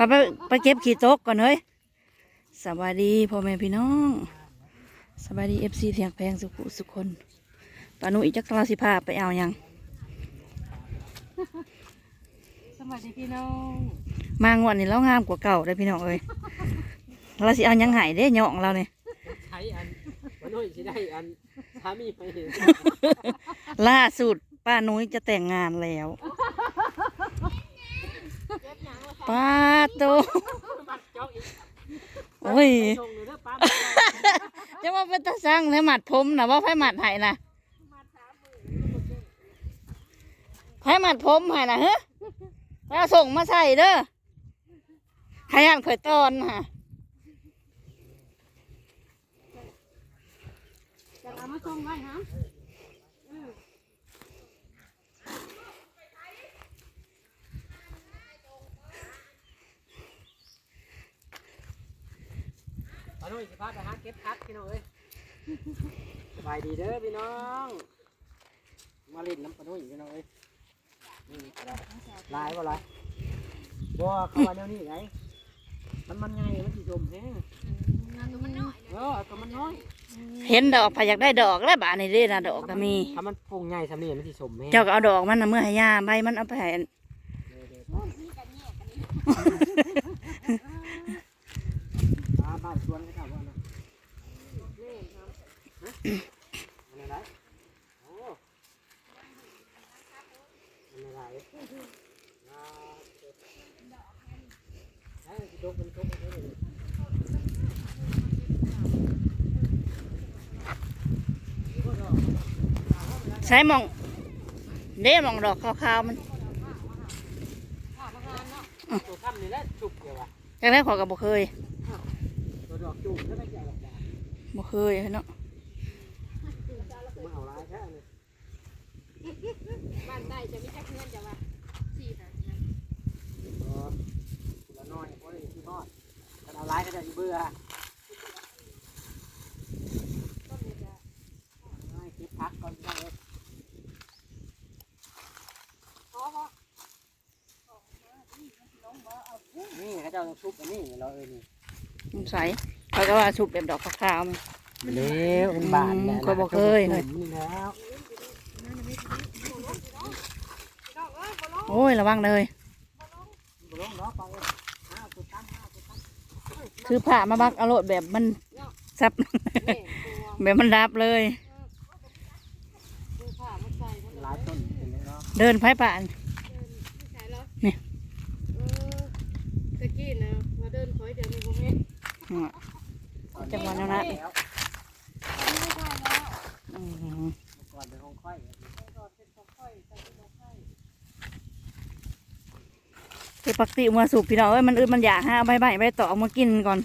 ไปไปไปเก็บขี้ตกก่อนเฮ้ยสวัสดีพ่อแม่พี่น้องสวัสดีเอฟซีเสียงแพงสุขุสุขคนปานุอีจักรเราสิพาไปเอาหยังสวัสดีพี่น้องมางวดนี้เรางามกว่าเก่าได้อพี่น้องเอ้ยเราสิเอาหยังไห้เด้หยองเราเนี่ยใช้อันวันน้อยสิได้อันสามีไปเห็นล่าสุดป้านุ้ยจะแต่งงานแล้ว ป้าโตบัดเจ้าอีกโอ้ยชงเลยเด้อป้าจะมาเป็นตาสั่งให้หมัดผมนะว่าไผหมัดให้นะไผหมัดผมให้นะเฮ้ยแล้วส่งมาใส่เด้อขยันข่อยตอนค่ะจะเอามาส่งไว้ฮะ นน้อยสิพาไปหาเก็บพักพี่น้องเอ้ยสบายดีเด้อพี่น้อง มาเล่นน้ำปลาน้อยพี่น้องเอ้ยนี่ก็ได้ลายบ่ลายบ่เขาว่าแนวนี้ไงมันมันไงมันสิจมแฮงเออตัวมันน้อยเห็นดอกพอยากได้ดอกแล้วบาทนี่เด้นะดอกก็มีถ้ามันปรุงใหญ่สำเนียงมันสิสมแฮงเจ้าก็เอาดอกมันนะเมื่อให้ยาใบมันเอาไปให้อันป้าบ้านสวนเขาถามว่านะ มันอะไรโอ้มันอะไรอ่าให้ดกมันดกมันเลยใช้มองเด้มองดอกขาวๆมันตัวถ้ำนี่แหละจุกเดียวอะแรกขอก็บ่เคยตัวดอกจุกแล้วไม่ใช่ดอกแดงบ่เคยเนาะ มาเอาลายแค่นี้ บ้านใต้จะมีจักเงินจะว่าสี่พันเออละน้อยเพราะที่ทอดถ้าเอาลายก็จะเบื่อให้เก็บพักก่อนได้เลยนี่เขาจะเอาชุบอันนี้เราเออนี่มันใสเขาก็ว่าชุบแบบดอกขาวมันเร็วเป็นบานอืมข้อยบ่เคยเลยนี่แล้ว โอ้ย ระวังเลย คือผ่ามาบักอารมณ์แบบมันซับแม่ตัวแบบมันรับเลย หลายต้นเป็นเลยเนาะเดินไผ่ป่านนี่ตะกี้นะมาเดินคอยเดินในบ่แม่อืมจังหวะนั้นนะอืม ก่อนเป็นของค่อย ก่อนเป็นของค่อยใส่ เป็นของค่อยคือปกติมาสูบพี่น้องเอ้ยมันอึดมันอยากห้าใบใบใบตอกมากินก่อน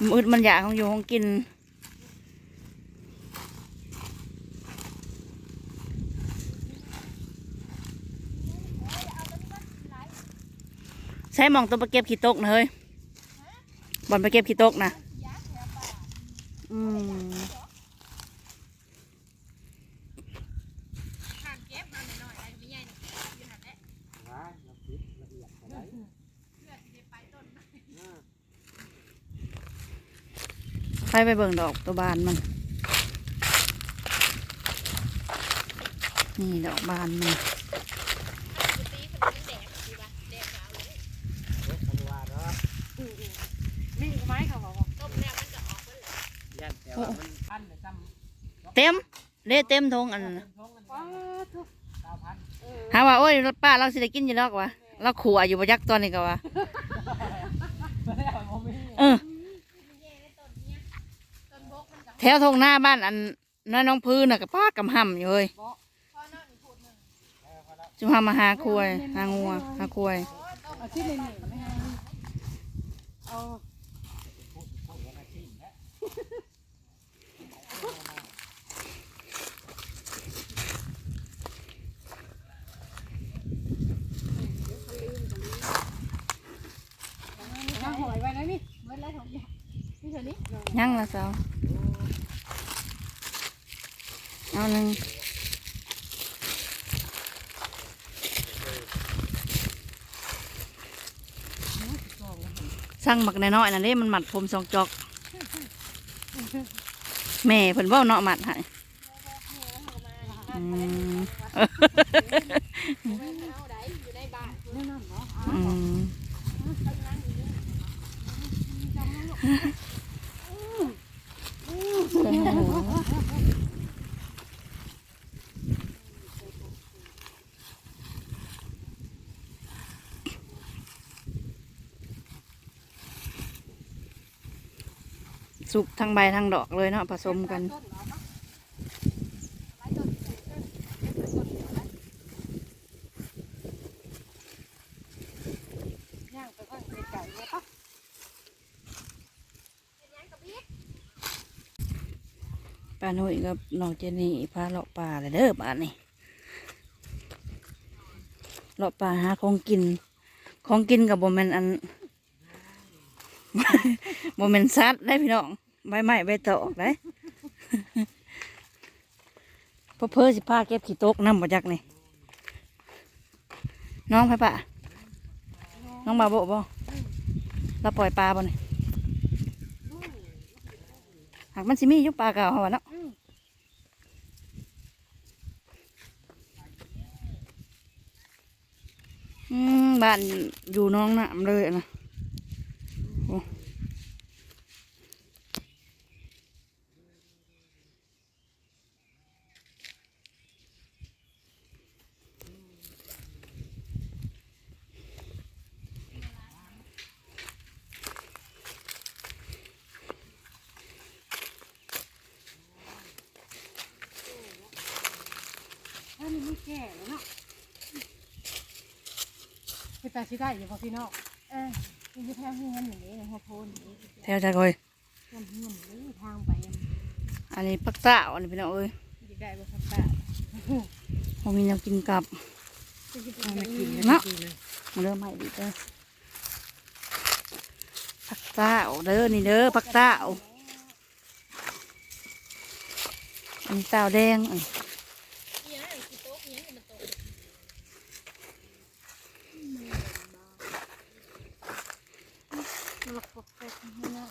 มันอึดมันอยากของอยู่ของกินใช้มองตัวไปเก็บขี้ตกนะเฮ้ยบอลไปเก็บขี้ตกนะอืม ข้างเก็บมาหน่อยๆไอ้ไม่ใหญ่นี่อยู่หันแหละ นะเราคิดละเอียดไปได้ เพื่อนสิไปต้น อ่า ไปไปเบิ่งดอกตัวบานมัน นี่ดอกบานมันเดี๋ยวเขาว่าเนาะมีไม้เขาบอกว่ายันแต่ว่ามันพันเลยซ้ำเต็มเด้เต็มทงอันนั้นน่ะท้องกันว้าทุกเก้าพันเออหาว่าโอ้ยรถป้าเราสิได้กินอยู่ดอกวะเราขัวอยู่ประยักตอนนี้ก็ว่า ไม่ได้เอาไม่ เออ แถวทงหน้าบ้านอันน้อยน้องพื้นน่ะกับป้ากำห่ำอยู่เฮ้ยจุพามาหาควยหางัวหาควยเอาที่ในนี่ไม่ให้เอาเอาหอยไว้แล้วนี่เมื่อไรของยานี่เถอะนี่ยั่งละเสา เอาหนึ่งสร้างบักน้อยๆนั่นเด้มันหมัดผมสองจอก แม่เพิ่นเว้าเนาะหมัดให้อืมเอาได้อยู่ในบ้านอืม สุกทั้งใบทั้งดอกเลยเนาะผสมกันป้าหนุ่ยกับน้องเจนี่พาเลาะป่าเลยเด้อบ้านนี่เลาะป่าหาของกิน ของกินกับโบแมนอัน โบแมนซัดได้พี่น้องใบไม้ใบตอกได้พอเพอสิพาเก็บขี้ตกน้ำบ่จักนี่น้องไผปะน้องบาโบบ่เราปล่อยปลาบ่นี่หากมันสิมียู่ปลาเก่าเขาว่าเนาะอืมบ้านอยู่น้องน้ำเลยนะโอ้ ถ้ามันไม่แก่เลยเนาะคือ ตาชิได้อยู่พอพี่น้องเออคือแท้เฮือนอย่างนี้นะฮะโทนอย่างนี้แถวจะคอยเฮือนเฮือนนี้ทางไปอันนี้ปักเต้าอันนี้พี่น้องเอ้ยจะได้บ่ครับป้าผมมีแนวกินกลับจะไม่กินเนาะมาเริ่มใหม่ดีเด้อปักเต้าเด้อนี่เด้อปักเต้าอันนี้เต้าแดงอัน หลอกปกเป็ดเนาะ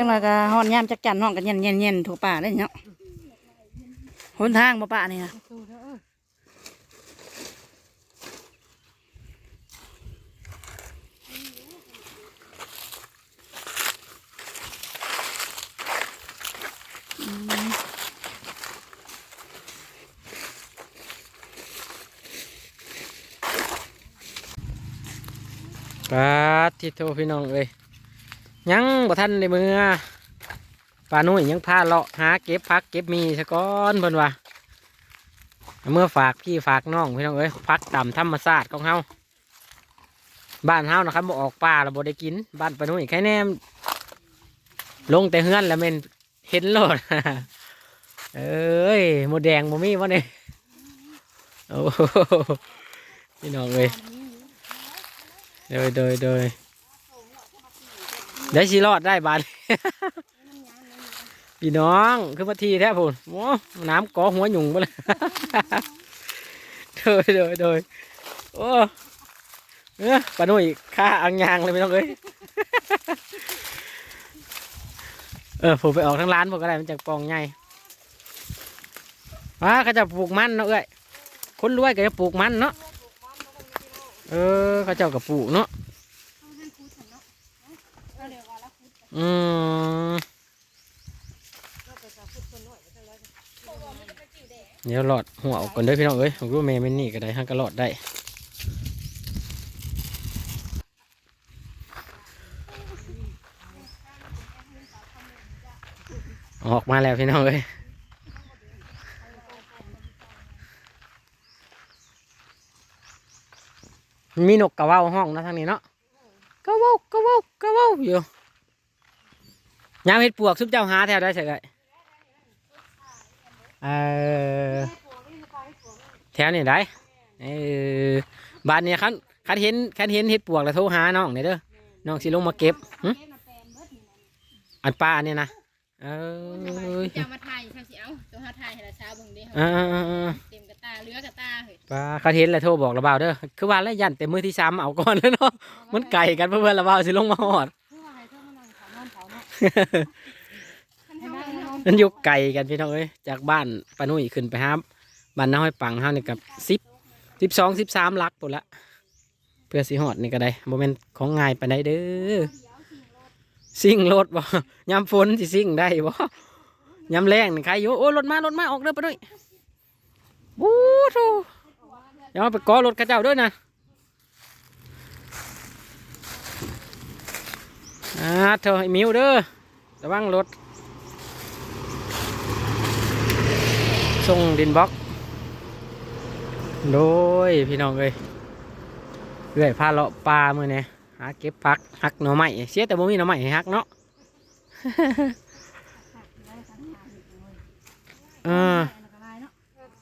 จังไรก็ฮอนยามจักจันน้องกันเย็นเย็นเย็นถูป่าได้เนาะหนทางบ่ป่านี่นะสู้เด้อปาที่โทพี่น้องเอ้ย ยังบ่ทันในมือปลานุ่ยยังพาเลาะหาเก็บพักเก็บมีสะก้อนเพิ่นว่าเมื่อฝากพี่ฝากน้องพี่น้องเอ้ยพักต่ำธรรมศาสตร์ของเฮาบ้านเฮานะครับบ่ออกป่าแล้วบ่ได้กิน บ้านปลานุ่ยแค่แนมลงแต่เฮือนแล้วแม่นเห็นโลดเอ้ยหมดแดงบ่มีวะเนี่ยโอ้โหพี่น้องเอ้ยโดยโดยโดย ได้ชีรอดได้บานพี่น้องคือมาทีแท้พูนโอ้น้ำก่อหัวหยุ่งไปเลยโดยโดยโดยโอ้เออปลาหนุ่ยฆ่าอังยางเลยพี่น้องเอ้ยเออผมไปออกทั้งร้านผมก็ได้มันจากปองใหญ่ว้าเขาจะปลูกมันเนาะเอ้ยคนรวยก็จะปลูกมันเนาะเออเขาเจ้ากับปลูกเนาะ เอาเดี๋ยวว่าแล้ว อืมเดี๋ยวหลอดหัวออกก่อนเด้อพี่น้องเอ้ยผมรู้ว่าแม่ไม่นี่ก็ได้ฮักก็หลอดได้ออกมาแล้วพี่น้องเอ้ยมีนกกระว้าห้องนะทางนี้เนาะกระว้ากระว้ากระว้าอยู่ ยามเห็ดปวกซุปเจ้าหาแถวได้ใช่ไหมเออแถวนี้ได้เออบ้านเนี่ยคันคันเห็นคันเห็นเห็ดปวกแล้วโทรหาน้องนี่เด้อน้องสิลงมาเก็บหึอันป้าเนี่ยนะเออจะมาถ่ายทางสิเอาตัวหาถ่ายให้ละเช้าเบิ่งเด้อ่าอ่าอ่าเต็มกระตาเรือกระตาเฮ้ยปลาเขาเห็นแล้วโทรบอกระเบาเด้อคือว่าแล้วยันแต่มือที่ซ้ำเอาก่อนแล้วเนาะมันไก่กันเพื่อนๆระเบาสิลงมาหอด นั่นอนมันยู่ไกลกันพี่น้องเอ้ยจากบ้านปานุ่ยขึ้นไปครับบ้านน้าห้อยปังเฮานี่กับสิบสิบสองสิบสามลักปุ่นละเพื่อสิหอดนี่ก็ได้โมเมนต์ของง่ายปานใดเด้อซิ่งรถบ่ยามฝนสิซิ่งได้บ่ยามแรงนี่ใครอยู่โอ้รถมารถมาออกเด้อปานุ่ยบู๊ทูอย่ามาไปก่อรถเข้าเจ้าด้วยนะ อ่าเธอไอ้มิวเด้อระวังรถส่งดินบล็อก โดยพี่น้องเอ้ยเรื่อยพาเลาะปลามือเนี่ยหาเก็บพักหักหน่อไม้เสียแต่บ่มีหน่อไม้ให้หักเนาะเออ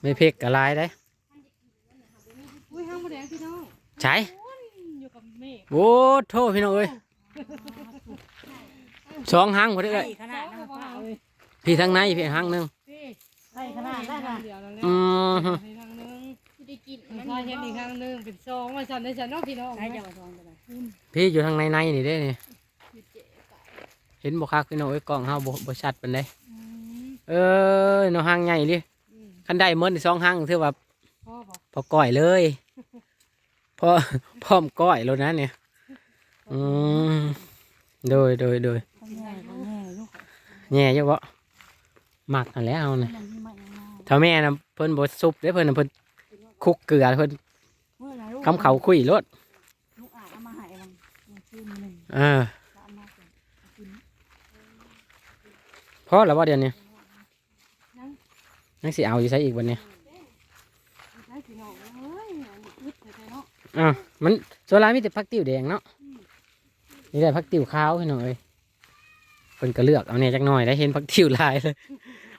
ไม่เพกกะลายได้อุ้ยห้างบ่แดงพี่น้องใช่อยู่กับเมฆโอ้โทษพี่น้องเอ้ย สองหางพอดีเลยขนาดนั้นป้าเอ้ยพี่ทางในพี่หางหนึงพี่ใส่ขนาดนั้นน่ะเดี๋ยวเราเล่นอืมให้ทางนึงได้กินมันพาเห็นอีกทางนึงเป็นซองว่าฉันได้ฉันเนาะพี่น้องใช้จะมาทองไปเลยพี่อยู่ทางในในนี่เด้นี่เห็นบ่คักพี่น้องเอ้ยกล้องเฮาบ่บ่ชัดปานใดอืมเออเนาะหางใหญ่ดิอืมคันได้เมื่อสองหางถือว่าพ่อบอกพอก้อยเลยพอพร้อมก้อยแล้วนะเนี่ยอืมโดยโดยโดย ต้องแง่ต้องแง่ลูก แง่เยอะบ่มักนั่นแหล้วเอานะนั่นที่ไม่ยังไงถ้าแม่น่ะเพิ่นบ่ซุปเด้เพิ่นน่ะเพิ่นคลุกเกลือเพิ่นเมื่อไหร่ลูกกำเขาคุยรสลูกอาบเอามาให้มันมันซื้อมาหนึ่งเออจะเอามาส่งเอากินพอแล้วบ่เดี๋ยวนี้ยังสิเอาอยู่ใช้อีกวันนี้ใช่พี่น้องเอ้ยอันนี้อึดแต่เนาะ อะมันโซลามีแต่ผักติ้วแดงเนาะนี่ได้ผักติ้วขาวพี่น้องเอ้ย เพิ่นก็เลือกเอาเนี่ยจักหน่อยได้เห็นผักติ้วหลายเลย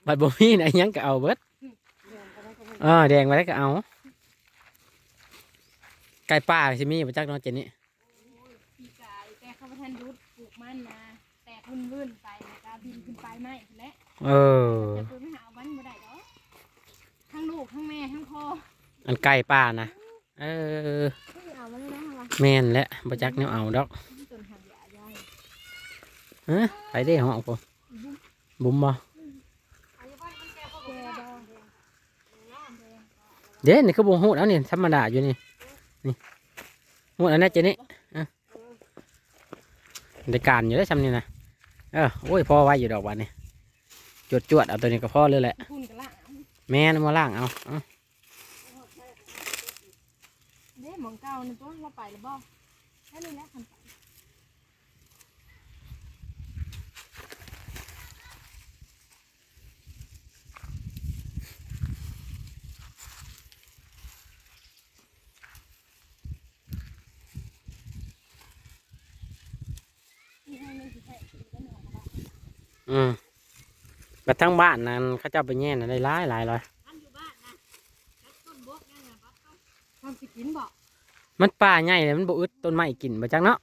บัดบ่มีไหนยังก็เอาเบิดเดือนก็ได้ก็ได้เออแดงมาได้ก็เอาไก่ป่าสิมีมาจากเน้องเจนนี่ปีกายแต่เขาบ่ทันยุดปลูกมันนะแตกวุ่นๆไปแล้วก็บินขึ้นไปไหมและเออจะไปไม่หาเอาวันบ่ได้ดอกทั้งลูกทั้งแม่ทั้งพ่ออันไก่ป่านะเออไม่เอามาเลยนะว่าแม่นและมาจากแนวเอาดอก จนหักยาย่อย ฮะไปได้ห้องผมบุ้มบ่เด้นี่คือบุ้งหูดเอานี่ธรรมดาอยู่นี่นี่หูดอันนี้เจนนี่อะได้การอยู่ได้ทำนี่นะเออโอ้ยพ่อไว้อยู่ดอกวันนี้จวดจวดเอาตัวนี้ก็พ่อเลยแหละแม่นมาล่างเอาเอเด้หมองเก่านี่ตัวเราไปแล้วบ่แค่นี้แหละคันไป อืมกระ ทั่งบ้านนั้นเขาเจ้าไปแย่น่ะได้หลายหลายเลยความสิกินบ่มันป่าใหญ่เลยมันบ่อึดต้นไม้กินบ่จังเนาะ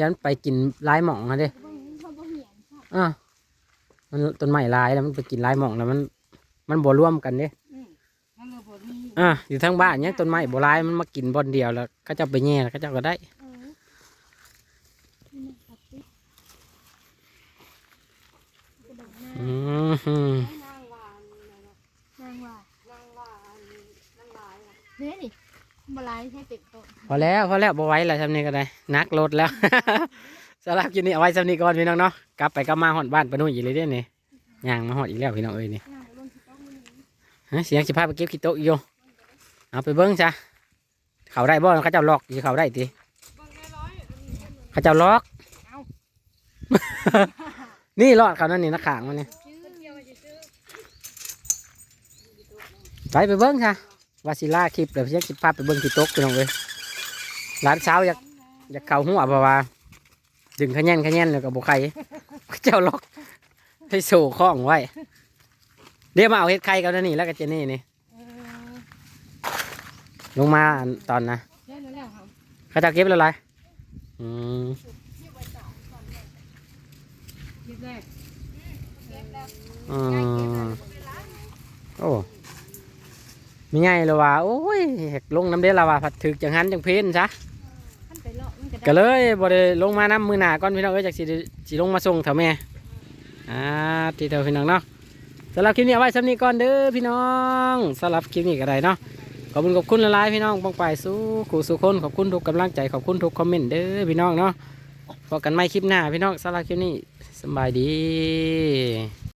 ยันไปกินหลายหม่องอะเด้เบิ่งเขาบ่เหียนค่ะอ่ามันต้นไม้หลายแล้วมันไปกินหลายหม่องแล้วมัน มันบ่รวมกันเด้อืมมันเลยบ่มีอ่าอยู่ทางบ้านยังต้นไม้บ่หลายมันมากินบ่อนเดียวแล้วเขาเจ้าไปแย่แล้วเขาเจ้าก็ได้ เออนี่นะครับติกระโดดหน้าอืมฮึนางวานนางวานนางวานนางลายอะเด้นี่บ่ลายใช่เต็มโตะพอแล้วพอแล้วบ่ไหว้แล้วซำนี้ก็ได้นักรถแล้ว สำหรับคลิปนี้เอาไว้ซำนี้ก่อนพี่น้องเนาะกลับไปกลับมาฮอดบ้านปะนุ่ยอีกเลยเด้นี่ย่างมาฮอดอีกแล้วพี่น้องเอ้ยนี่นางลงที่โต๊ะมื้อนี้ฮะเสียงสิพาไปเก็บขี้โต๊ะอีกอยู่เอาไปเบิ้งซะเขาได้บ่เขาเจ้าล็อกสิเขาได้ติเบิ่งได้ร้อยอันนี้เพิ่นเขาเจ้าล็อกเอ้านี่รอดเขานั่นนี่นักขางมันนี่ ชื่อเดียวจะซื้อ ไปไปเบิ้งซะวาซิล่าคลิปเดี๋ยวเสียงสิพาไปเบิ้งขี้โต๊ะพี่น้องเอ้ยร้านเช้าอยากอยากเข่าหัวเพราะว่าดึงขะแยนขะแยนแล้วก็บุใครเขาเจ้าล็อกให้โซ่ข้องไว้ เดี๋ยวมาเอาเฮ็ดไข่กันนี่แล้วก็เจนี่นี่ลงมาตอนนะแค่นั้นแล้วครับเขาเจ้าเก็บแล้วไรอืมอืมโอ้ มีไงเลยว่าโอ้ยแหกลงน้ำเด้ละว่าผัดถึกจังหันจังเพนซะขั้นไปเลาะมันก็ได้ก็เลยบ่ได้ลงมาน้ำมือหนาก่อนพี่น้องเอ้ยจากสิได้สิลงมาส่งแถวแม่อ่าที่เดียวพี่น้องเนาะสำหรับคลิปนี้เอาไว้สำนี้ก่อนเด้อพี่น้องสำหรับคลิปนี้ก็ได้เนาะขอบคุณขอบคุณหลายๆพี่น้องปองไปสู้ขู่สู้คนขอบคุณทุกกำลังใจขอบคุณทุกคอมเมนต์เด้อพี่น้องเนาะพบกันใหม่คลิปหน้าพี่น้องสำหรับคลิปนี้สำบายดี